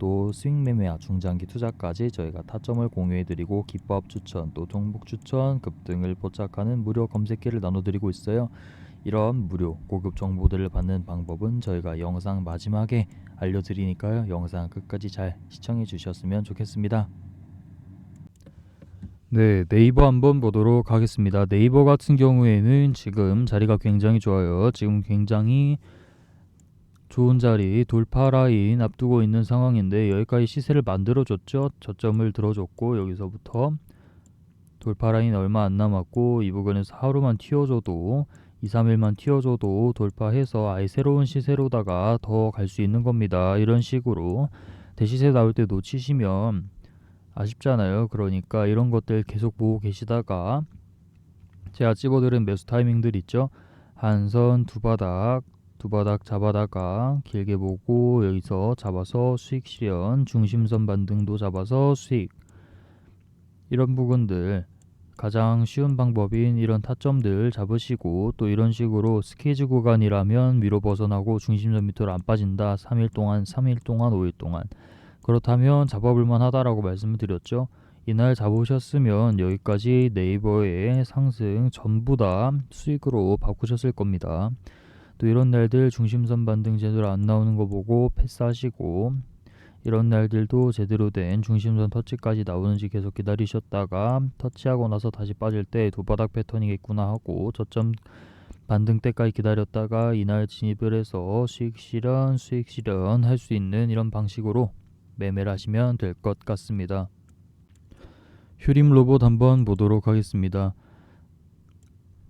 또 스윙 매매와 중장기 투자까지 저희가 타점을 공유해드리고 기법 추천 또 종목 추천 급등을 포착하는 무료 검색기를 나눠드리고 있어요. 이런 무료 고급 정보들을 받는 방법은 저희가 영상 마지막에 알려드리니까요. 영상 끝까지 잘 시청해 주셨으면 좋겠습니다. 네, 네이버 한번 보도록 하겠습니다. 네이버 같은 경우에는 지금 자리가 굉장히 좋아요. 지금 굉장히 좋은 자리 돌파 라인 앞두고 있는 상황인데 여기까지 시세를 만들어줬죠. 저점을 들어줬고 여기서부터 돌파 라인 얼마 안 남았고 이 부분에서 하루만 튀어줘도 2, 3일만 튀어줘도 돌파해서 아예 새로운 시세로다가 더 갈 수 있는 겁니다. 이런 식으로 대시세 나올 때 놓치시면 아쉽잖아요. 그러니까 이런 것들 계속 보고 계시다가 제가 집어드린 매수 타이밍들 있죠. 한 선 두 바닥 두 바닥 잡아다가 길게 보고 여기서 잡아서 수익 실현 중심선 반등도 잡아서 수익. 이런 부분들 가장 쉬운 방법인 이런 타점들 잡으시고 또 이런 식으로 스케이지 구간이라면 위로 벗어나고 중심선 밑으로 안 빠진다. 3일 동안 3일 동안 5일 동안. 그렇다면 잡아볼만 하다라고 말씀을 드렸죠. 이날 잡으셨으면 여기까지 네이버의 상승 전부 다 수익으로 바꾸셨을 겁니다 또 이런 날들 중심선 반등 제대로 안 나오는 거 보고 패스하시고 이런 날들도 제대로 된 중심선 터치까지 나오는지 계속 기다리셨다가 터치하고 나서 다시 빠질 때두 바닥 패턴이겠구나 하고 저점 반등 때까지 기다렸다가 이날 진입을 해서 수익 실현, 수익 실현 할 수 있는 이런 방식으로 매매를 하시면 될 것 같습니다. 휴림 로봇 한번 보도록 하겠습니다.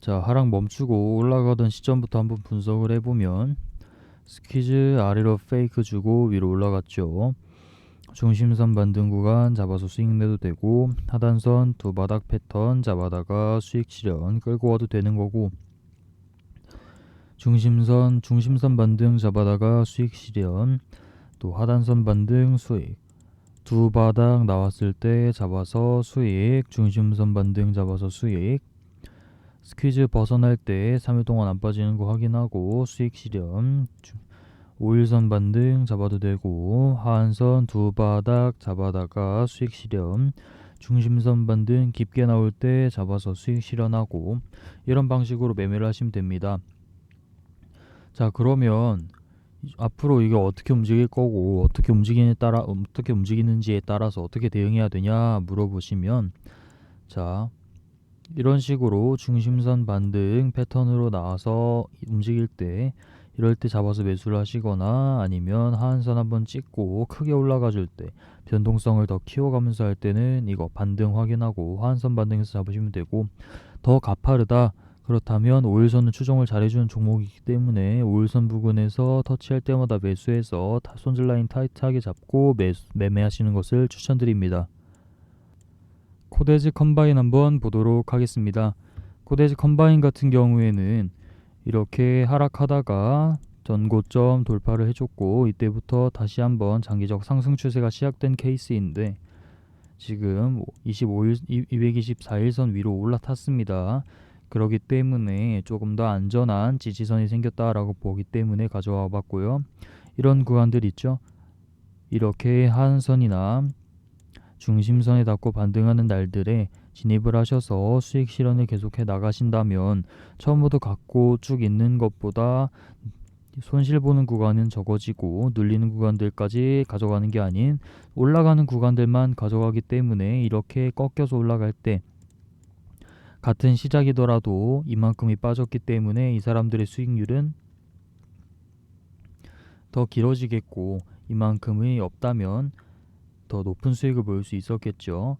자 하락 멈추고 올라가던 시점부터 한번 분석을 해보면 스퀴즈 아래로 페이크 주고 위로 올라갔죠. 중심선 반등 구간 잡아서 수익 내도 되고 하단선 두 바닥 패턴 잡아다가 수익 실현 끌고 와도 되는 거고 중심선 중심선 반등 잡아다가 수익 실현 또 하단선 반등 수익 두 바닥 나왔을 때 잡아서 수익 중심선 반등 잡아서 수익 스퀴즈 벗어날 때 3일 동안 안 빠지는 거 확인하고 수익 실현 5일선 반등 잡아도 되고 하한선 두 바닥 잡아다가 수익 실현 중심선 반등 깊게 나올 때 잡아서 수익 실현하고 이런 방식으로 매매를 하시면 됩니다. 자 그러면 앞으로 이게 어떻게 움직일 거고 어떻게 움직이는 따라 어떻게 움직이는지에 따라서 어떻게 대응해야 되냐 물어보시면 자 이런 식으로 중심선 반등 패턴으로 나와서 움직일 때 이럴 때 잡아서 매수를 하시거나 아니면 하한선 한번 찍고 크게 올라가 줄 때 변동성을 더 키워가면서 할 때는 이거 반등 확인하고 하한선 반등해서 잡으시면 되고 더 가파르다 그렇다면 5일선은 추종을 잘해주는 종목이기 때문에 5일선 부근에서 터치할 때마다 매수해서 손질 라인 타이트하게 잡고 매수, 매매하시는 것을 추천드립니다. 코데즈 컴바인 한번 보도록 하겠습니다. 코데즈 컴바인 같은 경우에는 이렇게 하락하다가 전고점 돌파를 해줬고 이때부터 다시 한번 장기적 상승 추세가 시작된 케이스인데 지금 25일 224일선 위로 올라탔습니다. 그러기 때문에 조금 더 안전한 지지선이 생겼다라고 보기 때문에 가져와 봤고요. 이런 구간들 있죠. 이렇게 한선이나 중심선에 닿고 반등하는 날들에 진입을 하셔서 수익 실현을 계속해 나가신다면 처음부터 갖고 쭉 있는 것보다 손실 보는 구간은 적어지고 눌리는 구간들까지 가져가는 게 아닌 올라가는 구간들만 가져가기 때문에 이렇게 꺾여서 올라갈 때 같은 시작이더라도 이만큼이 빠졌기 때문에 이 사람들의 수익률은 더 길어지겠고 이만큼이 없다면 더 높은 수익을 보일 수 있었겠죠.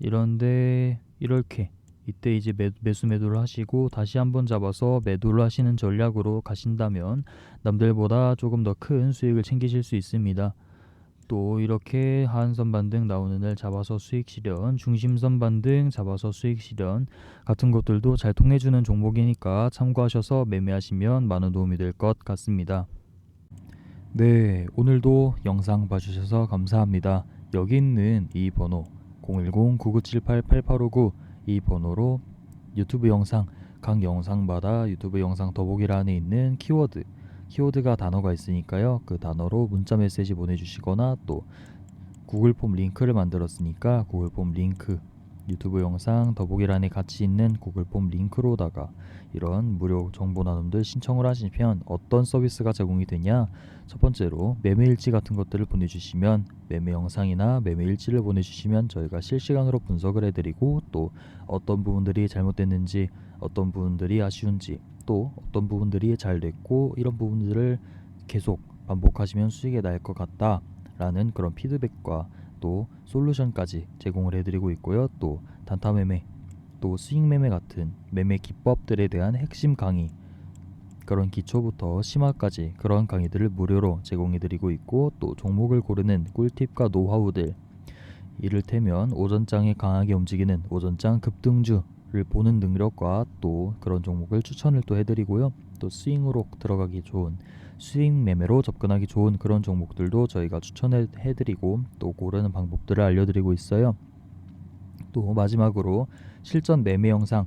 이런데 이렇게 이때 이제 매, 매수 매도를 하시고 다시 한번 잡아서 매도를 하시는 전략으로 가신다면 남들보다 조금 더 큰 수익을 챙기실 수 있습니다. 또 이렇게 하한선 반등 나오는 날 잡아서 수익 실현, 중심선 반등 잡아서 수익 실현 같은 것들도 잘 통해주는 종목이니까 참고하셔서 매매하시면 많은 도움이 될 것 같습니다. 네, 오늘도 영상 봐주셔서 감사합니다. 여기 있는 이 번호 010-9978-8859 이 번호로 유튜브 영상 각 영상마다 유튜브 영상 더보기란에 있는 키워드 키워드가 단어가 있으니까요. 그 단어로 문자 메시지 보내주시거나 또 구글 폼 링크를 만들었으니까 구글 폼 링크 유튜브 영상 더보기란에 같이 있는 구글 폼 링크로다가 이런 무료 정보 나눔들 신청을 하시면 어떤 서비스가 제공이 되냐? 첫 번째로 매매 일지 같은 것들을 보내주시면 매매 영상이나 매매 일지를 보내주시면 저희가 실시간으로 분석을 해드리고 또 어떤 부분들이 잘못됐는지 어떤 부분들이 아쉬운지 또 어떤 부분들이 잘 됐고 이런 부분들을 계속 반복하시면 수익이 날 것 같다 라는 그런 피드백과 또 솔루션까지 제공을 해드리고 있고요. 또 단타 매매, 또 수익 매매 같은 매매 기법들에 대한 핵심 강의 그런 기초부터 심화까지 그런 강의들을 무료로 제공해드리고 있고 또 종목을 고르는 꿀팁과 노하우들 이를테면 오전장에 강하게 움직이는 오전장 급등주 를 보는 능력과 또 그런 종목을 추천을 또 해드리고요. 또 스윙으로 들어가기 좋은 수익 매매로 접근하기 좋은 그런 종목들도 저희가 추천해 드리고 또 고르는 방법들을 알려드리고 있어요. 또 마지막으로 실전 매매 영상